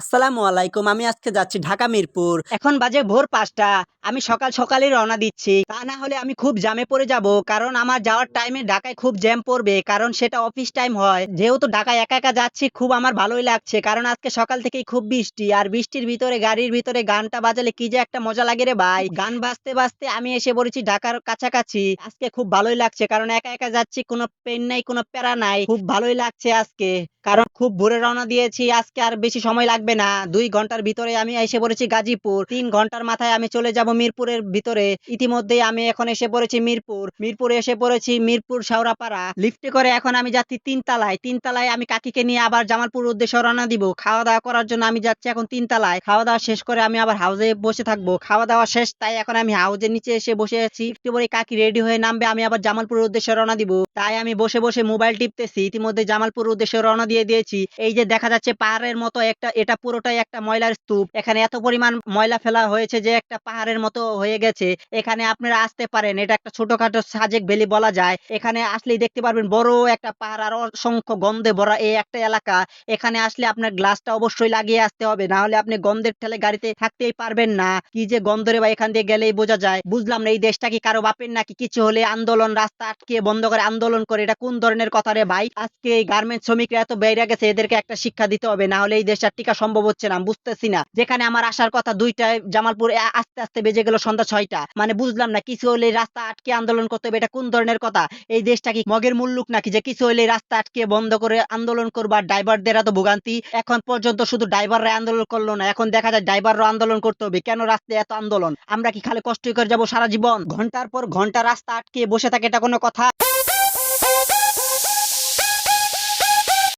আসসালামু আলাইকুম, আমি আজকে যাচ্ছি ঢাকা মিরপুর। এখন বাজে ভোর পাঁচটা, আমি সকাল সকালই রওনা দিচ্ছি। তা না হলে আমি খুব জ্যামে পড়ে যাব, কারণ আমার যাওয়ার টাইমে ঢাকায় খুব জ্যাম পড়বে, কারণ সেটা অফিস টাইম হয়। যেহেতু ঢাকায় একা একা যাচ্ছি, খুব আমার ভালোই লাগছে, কারণ আজকে সকাল থেকেই খুব বৃষ্টি, আর বৃষ্টির ভিতরে, গাড়ির ভিতরে গানটা বাজালে কি যে একটা মজা লাগে রে ভাই। গান বাজতে বাজতে আমি এসে পড়েছি ঢাকার কাছাকাছি। আজকে খুব ভালোই লাগছে, কারণ একা একা যাচ্ছি, কোনো পেন নাই, কোনো প্যারা নাই, খুব ভালোই লাগছে আজকে। কারণ খুব ভোরে রওনা দিয়েছি, আজকে আর বেশি সময় লাগবে না। দুই ঘণ্টার ভিতরে আমি এসে পড়েছি গাজীপুর। তিন ঘণ্টার মাথায় আমি চলে যাব মিরপুরের ভিতরে। ইতিমধ্যে আমি এখন এসে পড়েছি মিরপুর। মিরপুরে এসে পড়েছি মিরপুর শাওরাপাড়া লিফটে করে এখন আমি যাচ্ছি তিন তালায় তিন তালায় আমি কাকিকে নিয়ে আবার জামালপুর উদ্দেশ্যে রওনা দিব। খাওয়া দাওয়া করার জন্য আমি যাচ্ছি এখন তিন তালায় খাওয়া দাওয়া শেষ করে আমি আবার হাউসে বসে থাকব। খাওয়া দাওয়া শেষ, তাই এখন আমি হাউসের নিচে এসে বসে আছি। একটু পরে কাকি রেডি হয়ে নামবে, আমি আবার জামালপুরের উদ্দেশ্যে রওনা দিব। তাই আমি বসে বসে মোবাইল টিপতেছি। ইতিমধ্যে জামালপুর উদ্দেশ্যে রওনা দিয়ে দিয়েছি। এই যে দেখা যাচ্ছে পাহাড়ের মতো একটা, এটা পুরোটাই একটা ময়লার স্তূপ। এখানে এত পরিমাণ ময়লা ফেলা হয়েছে যে একটা পাহাড়ের মতো হয়ে গেছে। এখানে আপনারা আসতে পারেন। এটা একটা ছোটখাটো সাজেক ভ্যালি বলা যায়। এখানে আসলেই দেখতে পারবেন বড় একটা পাহাড় আর অসংখ্য গন্ধে ভরা এই একটা এলাকা। এখানে আসলে আপনার গ্লাসটা অবশ্যই লাগিয়ে আসতে হবে। না হলে আপনি গন্ধের ঠেলে গাড়িতে থাকতেই পারবেন না। কি যে গন্ধরে বা এখান দিয়ে গেলেই বোঝা যায়। বুঝলাম না, এই দেশটা কি কারও বাপের নাকি? কিছু হলে আন্দোলন, রাস্তা আটকে বন্ধ করে আন্দোলন করে। এটা কোন ধরনের কথা রে ভাই? আজকে এই গার্মেন্টস শ্রমিকরা এত বেড়ে গেছে, এদেরকে একটা শিক্ষা দিতে হবে, না হলে এই দেশটা টিকা সম্ভব হচ্ছে না বুঝতেছি না। যেখানে আমার আসার কথা দুইটায়, জামালপুর আস্তে আস্তে বেজে গেল সন্ধ্যা ছয়টা। মানে বুঝলাম না, কিছু হলে রাস্তা আটকে আন্দোলন করতে হবে, এটা কোন ধরনের কথা? এই দেশটা কি মগের মুল্লুক নাকি? যে কিছু হলে রাস্তা আটকে বন্ধ করে আন্দোলন করবা ড্রাইভারদের এত ভোগান্তি, এখন পর্যন্ত শুধু ড্রাইভাররা আন্দোলন করল না, এখন দেখা যায় ড্রাইভাররা আন্দোলন করতে হবে, কেন রাস্তায় এত আন্দোলন? আমরা কি খালি কষ্ট করে যাব সারা জীবন? ঘণ্টার পর ঘণ্টা রাস্তা আটকে বসে থাকে, এটা কোনো কথা?